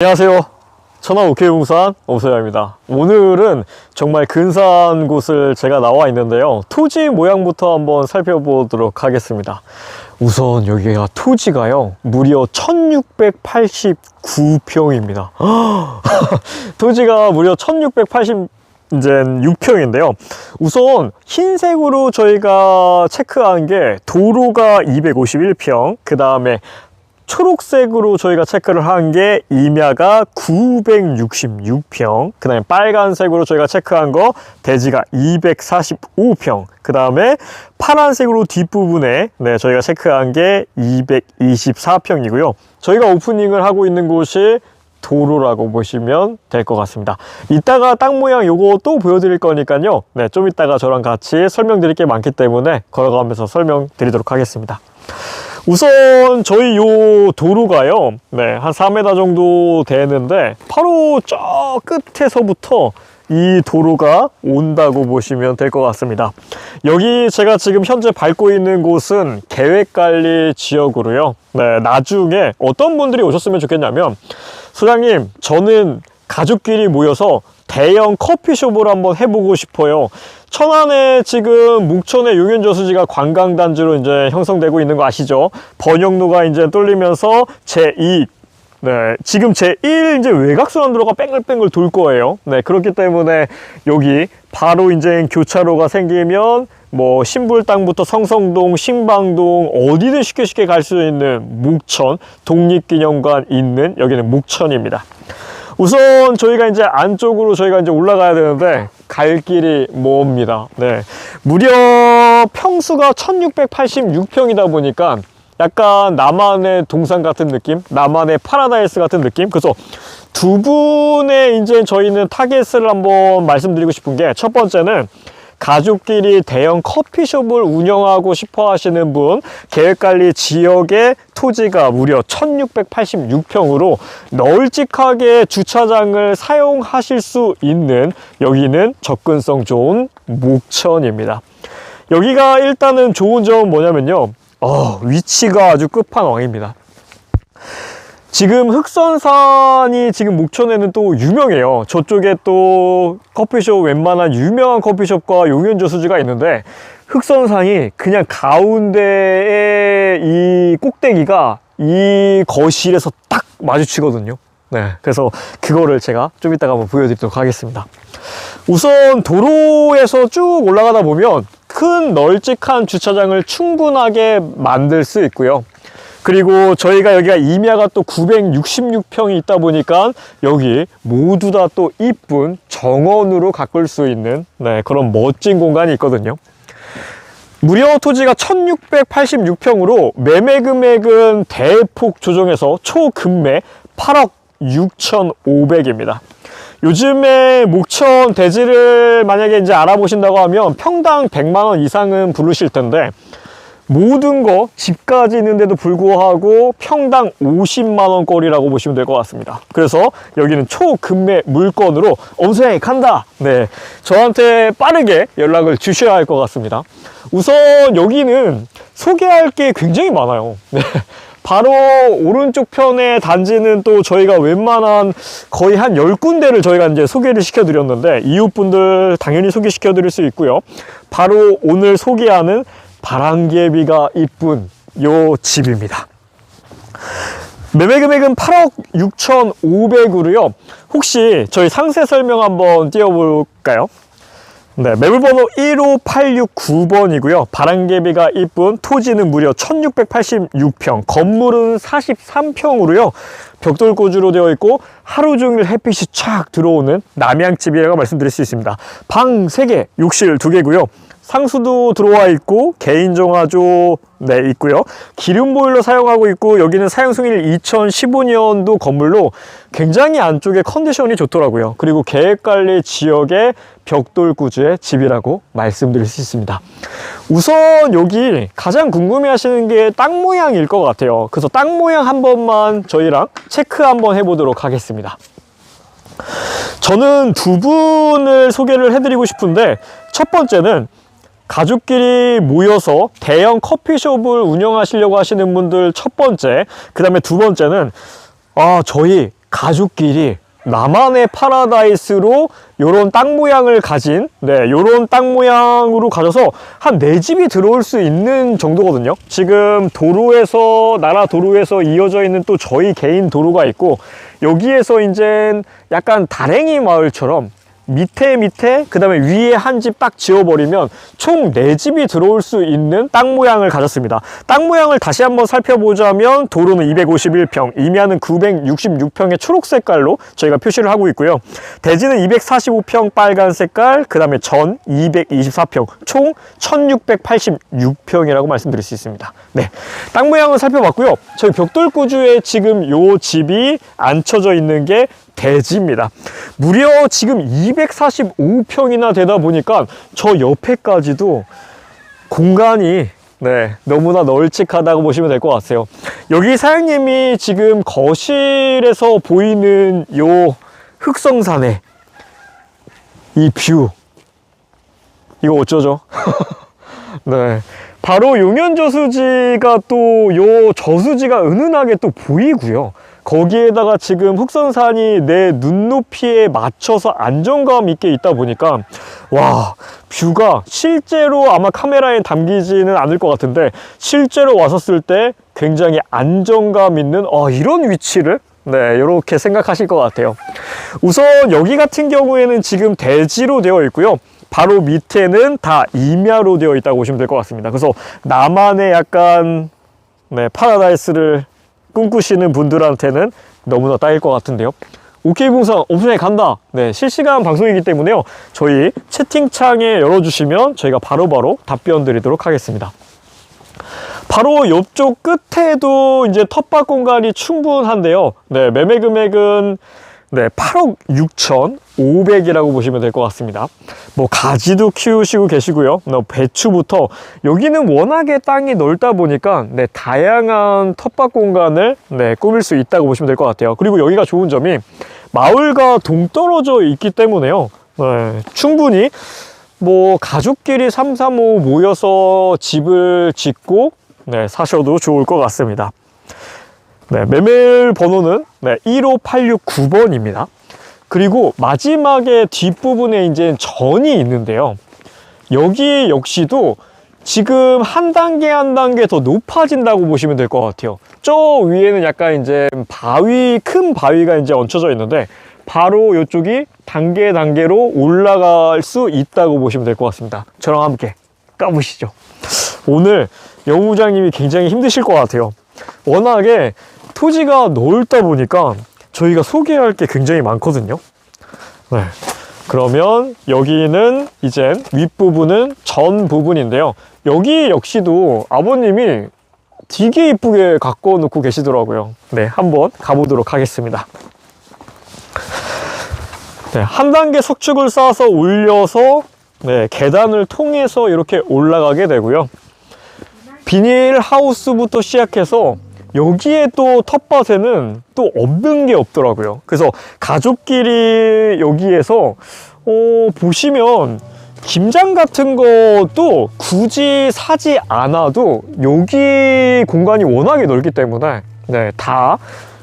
안녕하세요. 천안 오케이봉산 오소야입니다. 오늘은 정말 근사한 곳을 제가 나와 있는데요. 토지 모양부터 한번 살펴보도록 하겠습니다. 우선 여기가 토지가요. 무려 1689평입니다. 토지가 무려 1680 이제 6평인데요. 우선 흰색으로 저희가 체크한 게 도로가 251평, 그 다음에 초록색으로 저희가 체크를 한 게 임야가 966평, 그 다음에 빨간색으로 저희가 체크한 거 대지가 245평, 그 다음에 파란색으로 뒷부분에 네, 저희가 체크한 게 224평이고요. 저희가 오프닝을 하고 있는 곳이 도로라고 보시면 될 것 같습니다. 이따가 땅 모양 또 보여드릴 거니까요. 네, 좀 이따가 저랑 같이 설명드릴 게 많기 때문에 걸어가면서 설명드리도록 하겠습니다. 우선 저희 요 도로가요 네, 한 4m 정도 되는데 바로 저 끝에서부터 이 도로가 온다고 보시면 될 것 같습니다. 여기 제가 지금 현재 밟고 있는 곳은 계획관리 지역으로요. 네, 나중에 어떤 분들이 오셨으면 좋겠냐면 소장님 저는 가족끼리 모여서 대형 커피숍을 한번 해보고 싶어요. 천안에 지금 묵천의 용현저수지가 관광단지로 이제 형성되고 있는 거 아시죠? 번영로가 이제 뚫리면서 제2 네, 지금 제1 이제 외곽순환도로가 뺑글뺑글 돌 거예요. 네, 그렇기 때문에 여기 바로 이제 교차로가 생기면 뭐 신불당부터 성성동, 신방동 어디든 쉽게 쉽게 갈 수 있는 묵천 독립기념관 있는 여기는 묵천입니다. 우선 저희가 이제 안쪽으로 저희가 이제 올라가야 되는데 갈 길이 멉니다. 네. 무려 평수가 1686평이다 보니까 약간 나만의 동산 같은 느낌, 나만의 파라다이스 같은 느낌. 그래서 두 분의 이제 저희는 타겟을 한번 말씀드리고 싶은 게 첫 번째는 가족끼리 대형 커피숍을 운영하고 싶어 하시는 분, 계획관리 지역의 토지가 무려 1686평으로 널찍하게 주차장을 사용하실 수 있는 여기는 접근성 좋은 목천입니다. 여기가 일단은 좋은 점은 뭐냐면요. 어, 위치가 아주 끝판왕입니다. 지금 흑선산이 지금 목천에는 또 유명해요. 저쪽에 또 커피숍 웬만한 유명한 커피숍과 용현저수지가 있는데 흑선산이 그냥 가운데에 이 꼭대기가 이 거실에서 딱 마주치거든요. 네, 그래서 그거를 제가 좀 이따가 한번 보여드리도록 하겠습니다. 우선 도로에서 쭉 올라가다 보면 큰 널찍한 주차장을 충분하게 만들 수 있고요. 그리고 저희가 여기가 임야가 또 966평이 있다 보니까 여기 모두 다 또 이쁜 정원으로 가꿀 수 있는 네, 그런 멋진 공간이 있거든요. 무려 토지가 1686평으로 매매 금액은 대폭 조정해서 초금매 8억 6,500입니다. 요즘에 목천 대지를 만약에 이제 알아보신다고 하면 평당 100만 원 이상은 부르실 텐데 모든 거 집까지 있는데도 불구하고 평당 50만 원거리라고 보시면 될 것 같습니다. 그래서 여기는 초금매 물건으로 엄수양이 간다. 네, 저한테 빠르게 연락을 주셔야 할 것 같습니다. 우선 여기는 소개할 게 굉장히 많아요. 네. 바로 오른쪽 편의 단지는 또 저희가 웬만한 거의 한 10군데를 저희가 이제 소개를 시켜드렸는데 이웃분들 당연히 소개시켜 드릴 수 있고요. 바로 오늘 소개하는 바람개비가 이쁜 요 집입니다. 매매 금액은 8억 6,500으로요. 혹시 저희 상세 설명 한번 띄워볼까요? 네, 매물번호 15869번이고요. 바람개비가 이쁜 토지는 무려 1686평, 건물은 43평으로요. 벽돌 고주로 되어 있고 하루 종일 햇빛이 촥 들어오는 남양집이라고 말씀드릴 수 있습니다. 방 3개, 욕실 2개고요. 상수도 들어와 있고 개인 정화조 네 있고요. 기름 보일러 사용하고 있고 여기는 사용 승일 2015년도 건물로 굉장히 안쪽에 컨디션이 좋더라고요. 그리고 계획관리 지역의 벽돌 구조의 집이라고 말씀드릴 수 있습니다. 우선 여기 가장 궁금해 하시는 게 땅 모양일 것 같아요. 그래서 땅 모양 한 번만 저희랑 체크 한번 해보도록 하겠습니다. 저는 두 분을 소개를 해드리고 싶은데 첫 번째는 가족끼리 모여서 대형 커피숍을 운영하시려고 하시는 분들 첫 번째, 그 다음에 두 번째는 아, 저희 가족끼리 나만의 파라다이스로 요런 땅 모양을 가진 네 요런 땅 모양으로 가져서 한 네 집이 들어올 수 있는 정도거든요. 지금 도로에서 나라 도로에서 이어져 있는 또 저희 개인 도로가 있고 여기에서 이제 약간 다랭이 마을처럼 밑에 밑에 그 다음에 위에 한 집 딱 지어버리면 총 네집이 들어올 수 있는 땅 모양을 가졌습니다. 땅 모양을 다시 한번 살펴보자면 도로는 251평 임야는 966평의 초록 색깔로 저희가 표시를 하고 있고요. 대지는 245평 빨간 색깔 그 다음에 전 224평 총 1686평이라고 말씀드릴 수 있습니다. 네, 땅 모양을 살펴봤고요. 저희 벽돌구주에 지금 요 집이 앉혀져 있는 게 대지입니다. 무려 지금 245평이나 되다 보니까 저 옆에까지도 공간이 네, 너무나 널찍하다고 보시면 될 것 같아요. 여기 사장님이 지금 거실에서 보이는 요 흑성산의 이 뷰. 이거 어쩌죠? 네. 바로 용현 저수지가 또 요 저수지가 은은하게 또 보이고요. 거기에다가 지금 흑선산이 내 눈높이에 맞춰서 안정감 있게 있다 보니까 와 뷰가 실제로 아마 카메라에 담기지는 않을 것 같은데 실제로 왔었을 때 굉장히 안정감 있는 어, 이런 위치를? 네 이렇게 생각하실 것 같아요. 우선 여기 같은 경우에는 지금 대지로 되어 있고요. 바로 밑에는 다 임야로 되어 있다고 보시면 될 것 같습니다. 그래서 나만의 약간 네, 파라다이스를 꿈꾸시는 분들한테는 너무나 딱일 것 같은데요. 오케이 봉상 옵션에 간다. 네, 실시간 방송이기 때문에요. 저희 채팅창에 열어주시면 저희가 바로 바로 답변 드리도록 하겠습니다. 바로 옆쪽 끝에도 이제 텃밭 공간이 충분한데요. 네, 매매 금액은 네, 8억 6천 5백이라고 보시면 될 것 같습니다. 뭐 가지도 키우시고 계시고요. 뭐 배추부터 여기는 워낙에 땅이 넓다 보니까 네, 다양한 텃밭 공간을 네, 꾸밀 수 있다고 보시면 될 것 같아요. 그리고 여기가 좋은 점이 마을과 동떨어져 있기 때문에요. 네, 충분히 뭐 가족끼리 3, 3, 5 모여서 집을 짓고 네, 사셔도 좋을 것 같습니다. 네, 매매 번호는 네, 15869번입니다. 그리고 마지막에 뒷부분에 이제 전이 있는데요. 여기 역시도 지금 한 단계 한 단계 더 높아진다고 보시면 될 것 같아요. 저 위에는 약간 이제 바위, 큰 바위가 이제 얹혀져 있는데 바로 이쪽이 단계 단계로 올라갈 수 있다고 보시면 될 것 같습니다. 저랑 함께 까보시죠. 오늘 영우장님이 굉장히 힘드실 것 같아요. 워낙에 토지가 넓다 보니까 저희가 소개할 게 굉장히 많거든요. 네. 그러면 여기는 이제 윗부분은 전 부분인데요. 여기 역시도 아버님이 되게 이쁘게 가꿔 놓고 계시더라고요. 네, 한번 가보도록 하겠습니다. 네, 한 단계 석축을 쌓아서 올려서 네, 계단을 통해서 이렇게 올라가게 되고요. 비닐 하우스부터 시작해서 여기에 또 텃밭에는 또 없는 게 없더라고요. 그래서 가족끼리 여기에서 어, 보시면 김장 같은 것도 굳이 사지 않아도 여기 공간이 워낙에 넓기 때문에 네, 다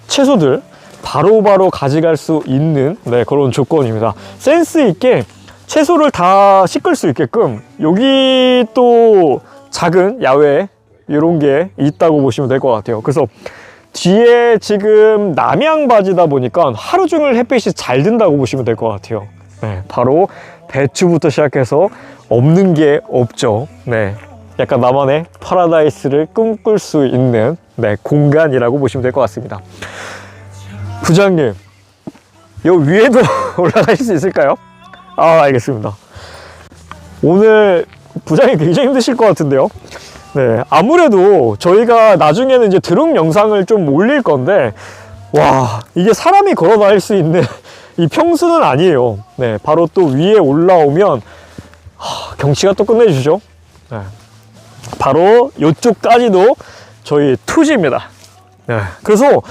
채소들 바로바로 가져갈 수 있는 네, 그런 조건입니다. 센스 있게 채소를 다 씻을 수 있게끔 여기 또 작은 야외 이런 게 있다고 보시면 될 것 같아요. 그래서 뒤에 지금 남양 바지다 보니까 하루 종일 햇빛이 잘 든다고 보시면 될 것 같아요. 네, 바로 배추부터 시작해서 없는 게 없죠. 네, 약간 나만의 파라다이스를 꿈꿀 수 있는 네, 공간이라고 보시면 될 것 같습니다. 부장님, 요 위에도 올라가실 수 있을까요? 아, 알겠습니다. 오늘 부장님 굉장히 힘드실 것 같은데요. 네, 아무래도 저희가 나중에는 이제 드론 영상을 좀 올릴 건데, 와, 이게 사람이 걸어 다닐 수 있는 이 평수는 아니에요. 네, 바로 또 위에 올라오면, 하, 경치가 또 끝내주죠. 네, 바로 이쪽까지도 저희 투지입니다. 네, 그래서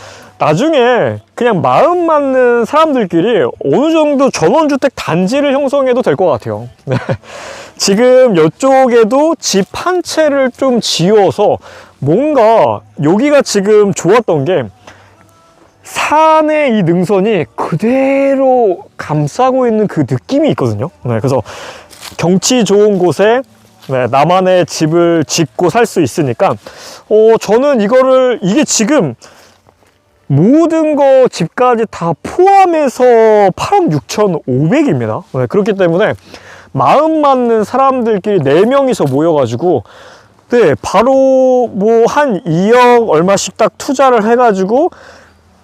나중에 그냥 마음 맞는 사람들끼리 어느 정도 전원주택 단지를 형성해도 될 것 같아요. 네. 지금 이쪽에도 집 한 채를 좀 지어서 뭔가 여기가 지금 좋았던 게 산의 이 능선이 그대로 감싸고 있는 그 느낌이 있거든요. 네, 그래서 경치 좋은 곳에 네, 나만의 집을 짓고 살 수 있으니까 어, 저는 이거를 이게 지금 모든 거 집까지 다 포함해서 8억 6,500입니다. 네, 그렇기 때문에 마음 맞는 사람들끼리 4명이서 모여가지고 네, 바로 뭐 한 2억 얼마씩 딱 투자를 해가지고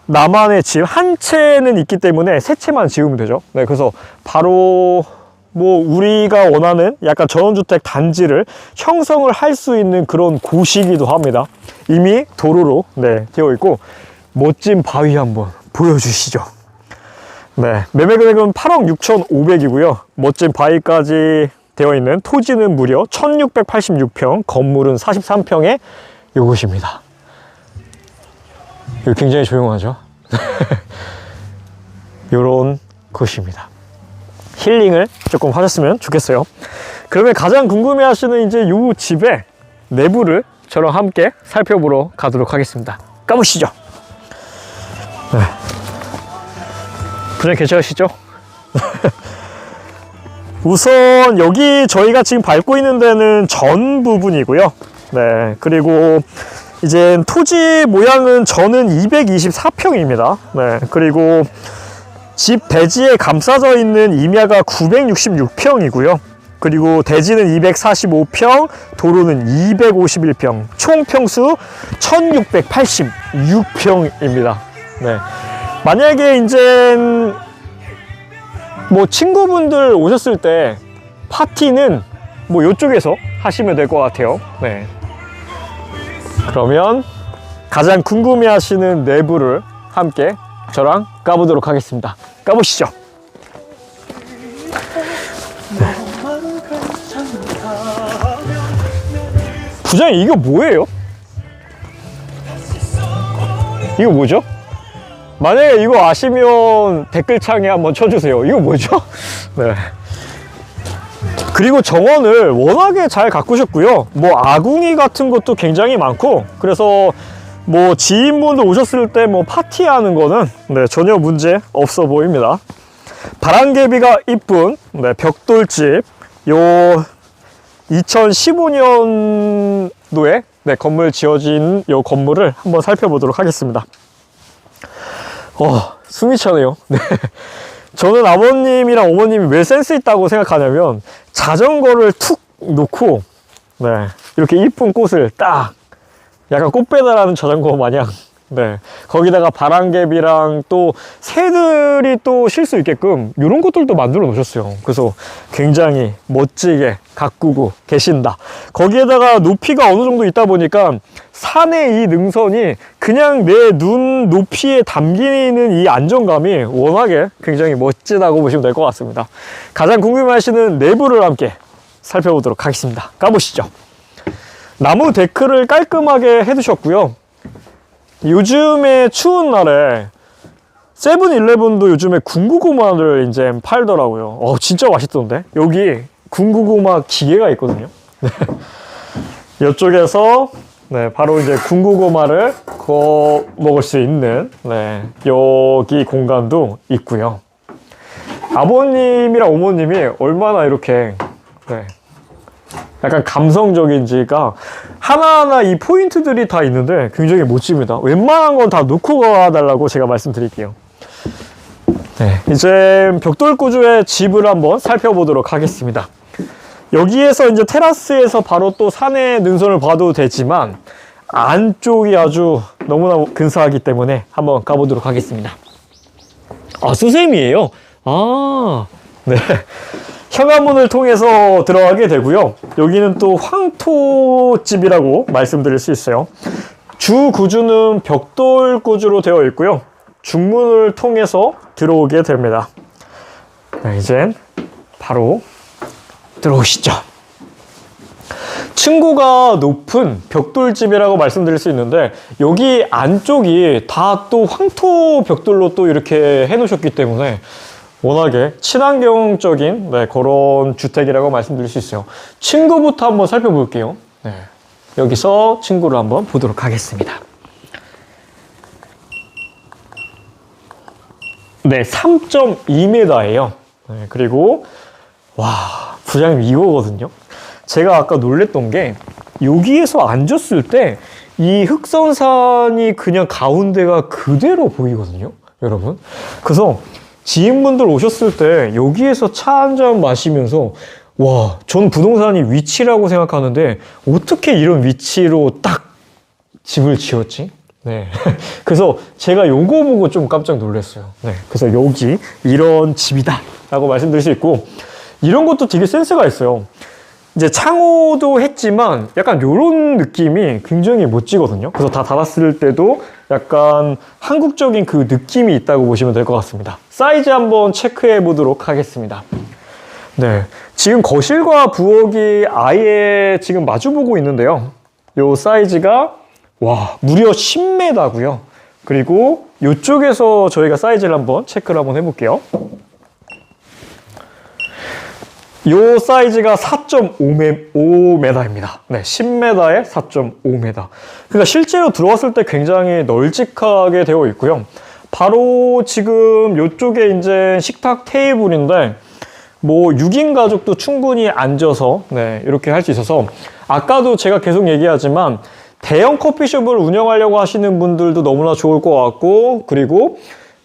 나만의 집 한 채는 있기 때문에 세 채만 지으면 되죠. 네, 그래서 바로 뭐 우리가 원하는 약간 전원주택 단지를 형성을 할 수 있는 그런 곳이기도 합니다. 이미 도로로 네, 되어 있고 멋진 바위 한번 보여주시죠. 네, 매매 금액은 8억 6,500이고요. 멋진 바위까지 되어 있는 토지는 무려 1,686평, 건물은 43평의 이곳입니다. 여기 굉장히 조용하죠? 이런 곳입니다. 힐링을 조금 하셨으면 좋겠어요. 그러면 가장 궁금해 하시는 이제 이 집의 내부를 저랑 함께 살펴보러 가도록 하겠습니다. 가보시죠. 네. 분장 괜찮으시죠? 우선 여기 저희가 지금 밟고 있는 데는 전 부분이고요. 네. 그리고 이제 토지 모양은 저는 224평입니다. 네. 그리고 집 대지에 감싸져 있는 임야가 966평이고요. 그리고 대지는 245평, 도로는 251평, 총 평수 1686평입니다. 네. 만약에 이제 뭐 친구분들 오셨을 때 파티는 뭐 이쪽에서 하시면 될 것 같아요. 네. 그러면 가장 궁금해 하시는 내부를 함께 저랑 까보도록 하겠습니다. 까보시죠. 부장님 이거 뭐예요? 이거 뭐죠? 만약에 이거 아시면 댓글창에 한번 쳐주세요. 이거 뭐죠? 네. 그리고 정원을 워낙에 잘 가꾸셨고요. 뭐 아궁이 같은 것도 굉장히 많고 그래서 뭐 지인분들 오셨을 때 뭐 파티하는 거는 네, 전혀 문제 없어 보입니다. 바람개비가 이쁜 네, 벽돌집 요 2015년도에 네, 건물 지어진 요 건물을 한번 살펴보도록 하겠습니다. 어, 숨이 차네요. 네. 저는 아버님이랑 어머님이 왜 센스 있다고 생각하냐면 자전거를 툭 놓고 네, 이렇게 이쁜 꽃을 딱 약간 꽃 배달하는 자전거 마냥 네. 거기다가 바람개비랑 또 새들이 또 쉴 수 있게끔 이런 것들도 만들어 놓으셨어요. 그래서 굉장히 멋지게 가꾸고 계신다. 거기에다가 높이가 어느 정도 있다 보니까 산의 이 능선이 그냥 내 눈 높이에 담기는 이 안정감이 워낙에 굉장히 멋지다고 보시면 될 것 같습니다. 가장 궁금해하시는 내부를 함께 살펴보도록 하겠습니다. 가보시죠. 나무 데크를 깔끔하게 해두셨고요. 요즘에 추운 날에 세븐일레븐도 요즘에 군고구마를 이제 팔더라고요. 어, 진짜 맛있던데? 여기 군고구마 기계가 있거든요. 네. 이쪽에서 네, 바로 이제 군고구마를 구워 먹을 수 있는 네, 여기 공간도 있고요. 아버님이랑 어머님이 얼마나 이렇게 네, 약간 감성적인지가 하나하나 이 포인트들이 다 있는데 굉장히 멋집니다. 웬만한 건 다 놓고 가달라고 제가 말씀드릴게요. 네, 이제 벽돌 구조의 집을 한번 살펴보도록 하겠습니다. 여기에서 이제 테라스에서 바로 또 산의 능선을 봐도 되지만 안쪽이 아주 너무나 근사하기 때문에 한번 가보도록 하겠습니다. 아, 수세미예요? 아, 네. 현관문을 통해서 들어가게 되고요. 여기는 또 황토집이라고 말씀드릴 수 있어요. 주 구주는 벽돌 구주로 되어 있고요. 중문을 통해서 들어오게 됩니다. 네, 이젠 바로 들어오시죠. 층고가 높은 벽돌집이라고 말씀드릴 수 있는데 여기 안쪽이 다 또 황토 벽돌로 또 이렇게 해 놓으셨기 때문에 워낙에 친환경적인 네, 그런 주택이라고 말씀드릴 수 있어요. 층고부터 한번 살펴볼게요. 네, 여기서 층고를 한번 보도록 하겠습니다. 네, 3.2m예요. 네, 그리고 와, 부장님 이거거든요. 제가 아까 놀랬던 게 여기에서 앉았을 때 이 흑선산이 그냥 가운데가 그대로 보이거든요. 여러분. 그래서 지인분들 오셨을 때 여기에서 차 한 잔 마시면서 와, 전 부동산이 위치라고 생각하는데 어떻게 이런 위치로 딱 집을 지었지? 네. 그래서 제가 요거 보고 좀 깜짝 놀랐어요. 네. 그래서 여기 이런 집이다. 라고 말씀드릴 수 있고, 이런 것도 되게 센스가 있어요. 이제 창호도 했지만 약간 요런 느낌이 굉장히 멋지거든요. 그래서 다 닫았을 때도 약간 한국적인 그 느낌이 있다고 보시면 될 것 같습니다. 사이즈 한번 체크해 보도록 하겠습니다. 네. 지금 거실과 부엌이 아예 지금 마주보고 있는데요. 요 사이즈가 와, 무려 10m고요. 그리고 이쪽에서 저희가 사이즈를 한번 체크를 한번 해볼게요. 요 사이즈가 4.5m입니다. 네, 10m에 4.5m. 그러니까 실제로 들어왔을 때 굉장히 널찍하게 되어 있고요. 바로 지금 요쪽에 이제 식탁 테이블인데 뭐 6인 가족도 충분히 앉아서 네, 이렇게 할 수 있어서 아까도 제가 계속 얘기하지만 대형 커피숍을 운영하려고 하시는 분들도 너무나 좋을 것 같고 그리고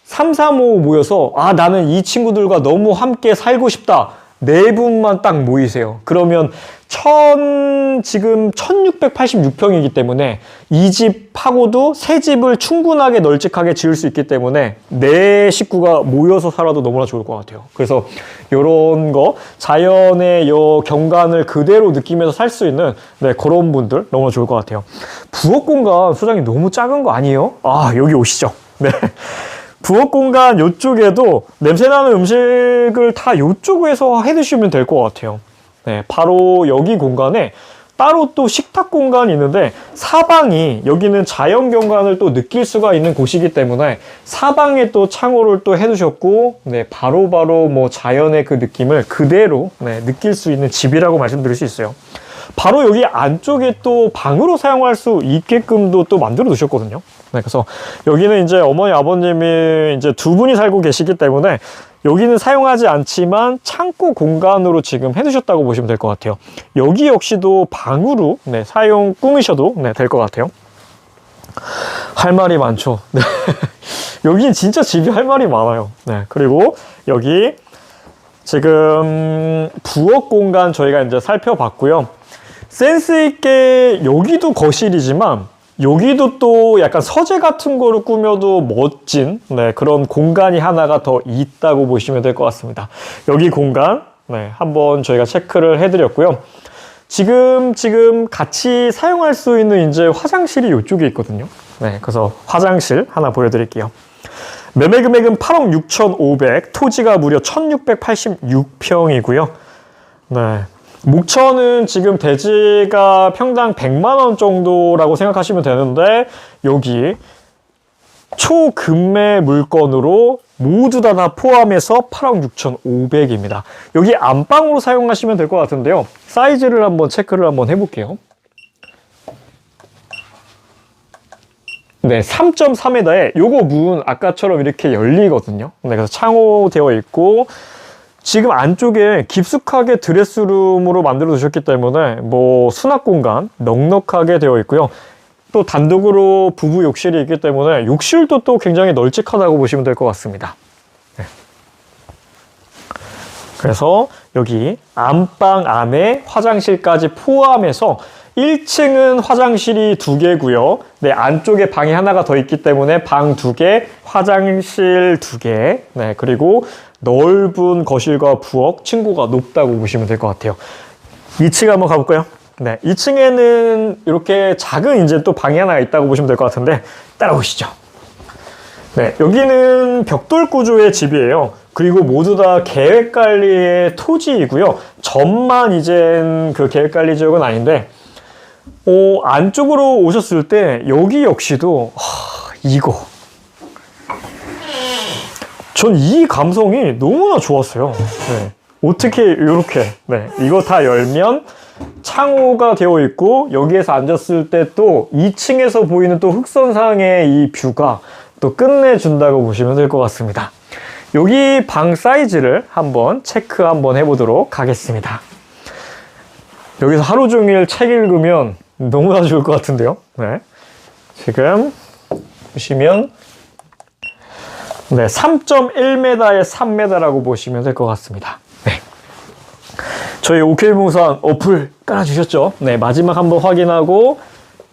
3, 3, 5 모여서 아 나는 이 친구들과 너무 함께 살고 싶다 네 분만 딱 모이세요 그러면 천 지금 1686평이기 때문에 이 집 하고도 새 집을 충분하게 널찍하게 지을 수 있기 때문에 네 식구가 모여서 살아도 너무나 좋을 것 같아요 그래서 요런 거 자연의 요 경관을 그대로 느끼면서 살 수 있는 네, 그런 분들 너무나 좋을 것 같아요 부엌 공간 소장님 너무 작은 거 아니에요? 아 여기 오시죠 네. 부엌 공간 요쪽에도 냄새나는 음식을 다 요쪽에서 해 드시면 될 것 같아요 네, 바로 여기 공간에 따로 또 식탁 공간이 있는데 사방이 여기는 자연 경관을 또 느낄 수가 있는 곳이기 때문에 사방에 또 창호를 또 해두셨고 네 바로바로 뭐 자연의 그 느낌을 그대로 네, 느낄 수 있는 집이라고 말씀드릴 수 있어요. 바로 여기 안쪽에 또 방으로 사용할 수 있게끔도 또 만들어 두셨거든요. 네, 그래서 여기는 이제 어머니 아버님이 이제 두 분이 살고 계시기 때문에 여기는 사용하지 않지만 창고 공간으로 지금 해두셨다고 보시면 될 것 같아요. 여기 역시도 방으로 네, 사용 꾸미셔도 네, 될것 같아요. 할 말이 많죠. 네. 여기 진짜 집이 할 말이 많아요. 네. 그리고 여기 지금 부엌 공간 저희가 이제 살펴봤고요. 센스 있게 여기도 거실이지만 여기도 또 약간 서재 같은 거를 꾸며도 멋진 네, 그런 공간이 하나가 더 있다고 보시면 될 것 같습니다. 여기 공간 네, 한번 저희가 체크를 해드렸고요. 지금 지금 같이 사용할 수 있는 이제 화장실이 이쪽에 있거든요. 네, 그래서 화장실 하나 보여드릴게요. 매매 금액은 8억 6,500, 토지가 무려 1,686평이고요. 네. 목천은 지금 대지가 평당 100만 원 정도라고 생각하시면 되는데 여기 초금매 물건으로 모두 다 다 포함해서 8억 6,500입니다. 여기 안방으로 사용하시면 될 것 같은데요. 사이즈를 한번 체크를 한번 해볼게요. 네, 3.3m에 요거 문 아까처럼 이렇게 열리거든요. 네, 그래서 창호 되어 있고 지금 안쪽에 깊숙하게 드레스룸으로 만들어 두셨기 때문에 뭐 수납 공간 넉넉하게 되어 있고요. 또 단독으로 부부 욕실이 있기 때문에 욕실도 또 굉장히 널찍하다고 보시면 될 것 같습니다. 네. 그래서 여기 안방 안에 화장실까지 포함해서 1층은 화장실이 두 개고요. 네, 안쪽에 방이 하나가 더 있기 때문에 방 두 개, 화장실 두 개. 네, 그리고 넓은 거실과 부엌, 층고가 높다고 보시면 될 것 같아요. 2층 한번 가볼까요? 네, 2층에는 이렇게 작은 이제 또 방이 하나 있다고 보시면 될 것 같은데 따라오시죠. 네, 여기는 벽돌 구조의 집이에요. 그리고 모두 다 계획 관리의 토지이고요. 전만 이젠 그 계획 관리 지역은 아닌데 어, 안쪽으로 오셨을 때 여기 역시도 하, 이거 전 이 감성이 너무나 좋았어요. 네. 어떻게 이렇게 네. 이거 다 열면 창호가 되어 있고 여기에서 앉았을 때 또 2층에서 보이는 또 흑선상의 이 뷰가 또 끝내준다고 보시면 될 것 같습니다. 여기 방 사이즈를 한번 체크 한번 해보도록 하겠습니다. 여기서 하루 종일 책 읽으면 너무나 좋을 것 같은데요. 네. 지금 보시면 네, 3.1m에 3m라고 보시면 될 것 같습니다. 네. 저희 오케이봉산 어플 깔아주셨죠? 네, 마지막 한번 확인하고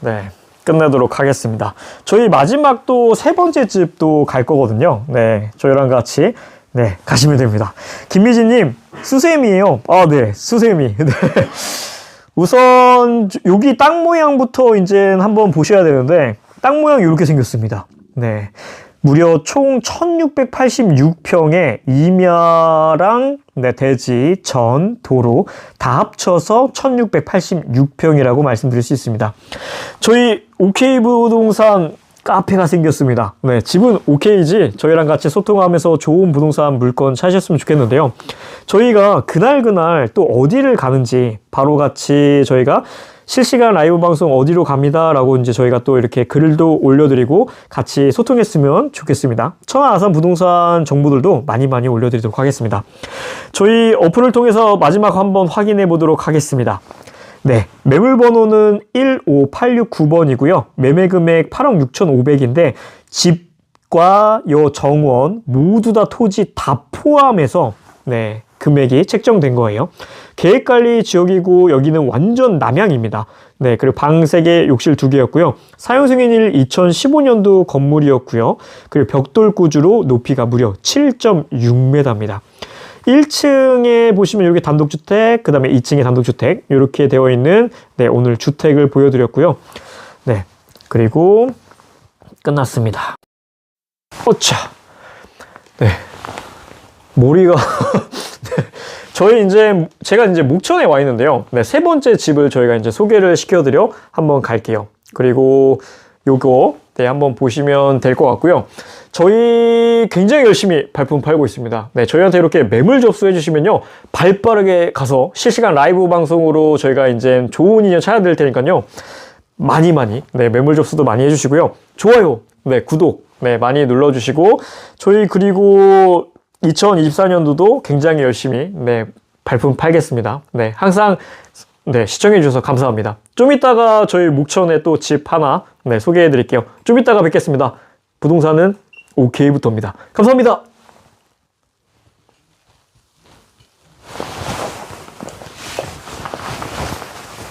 네, 끝내도록 하겠습니다. 저희 마지막 또 세 번째 집도 갈 거거든요. 네, 저희랑 같이 네, 가시면 됩니다. 김미진님, 수세미예요. 아, 네, 수세미. 네. 우선 여기 땅 모양부터 이제 한번 보셔야 되는데 땅 모양이 이렇게 생겼습니다. 네. 무려 총 1686평에 임야랑 네, 대지, 전, 도로 다 합쳐서 1686평이라고 말씀드릴 수 있습니다. 저희 OK 부동산 카페가 생겼습니다. 네, 집은 OK지 저희랑 같이 소통하면서 좋은 부동산 물건 찾으셨으면 좋겠는데요. 저희가 그날 그날 또 어디를 가는지 바로 같이 저희가 실시간 라이브 방송 어디로 갑니다 라고 이제 저희가 또 이렇게 글도 올려드리고 같이 소통했으면 좋겠습니다. 천안 아산 부동산 정보들도 많이 많이 올려드리도록 하겠습니다. 저희 어플을 통해서 마지막 한번 확인해 보도록 하겠습니다. 네, 매물 번호는 15869번이고요. 매매 금액 8억 6,500인데 집과 요 정원 모두 다 토지 다 포함해서 네, 금액이 책정된 거예요. 계획관리 지역이고 여기는 완전 남향입니다. 네, 그리고 방 3개, 욕실 2개였고요. 사용 승인일 2015년도 건물이었고요. 그리고 벽돌 구주로 높이가 무려 7.6m입니다. 1층에 보시면 여기 단독주택, 그 다음에 2층에 단독주택, 이렇게 되어 있는, 네, 오늘 주택을 보여드렸고요. 네, 그리고 끝났습니다. 어차. 네. 머리가. 네. 저희 이제, 제가 이제 목천에 와 있는데요. 네, 세 번째 집을 저희가 이제 소개를 시켜드려 한번 갈게요. 그리고 요거, 네, 한번 보시면 될 것 같고요. 저희 굉장히 열심히 발품 팔고 있습니다. 네, 저희한테 이렇게 매물 접수해 주시면요. 발 빠르게 가서 실시간 라이브 방송으로 저희가 이제 좋은 인연 찾아드릴 테니까요. 많이 많이, 네, 매물 접수도 많이 해주시고요. 좋아요, 네, 구독, 네, 많이 눌러주시고, 저희 그리고 2024년도도 굉장히 열심히, 네, 발품 팔겠습니다. 네, 항상 네, 시청해 주셔서 감사합니다. 좀 이따가 저희 목천에 또 집 하나 네, 소개해 드릴게요. 좀 이따가 뵙겠습니다. 부동산은 OK부터입니다. 감사합니다.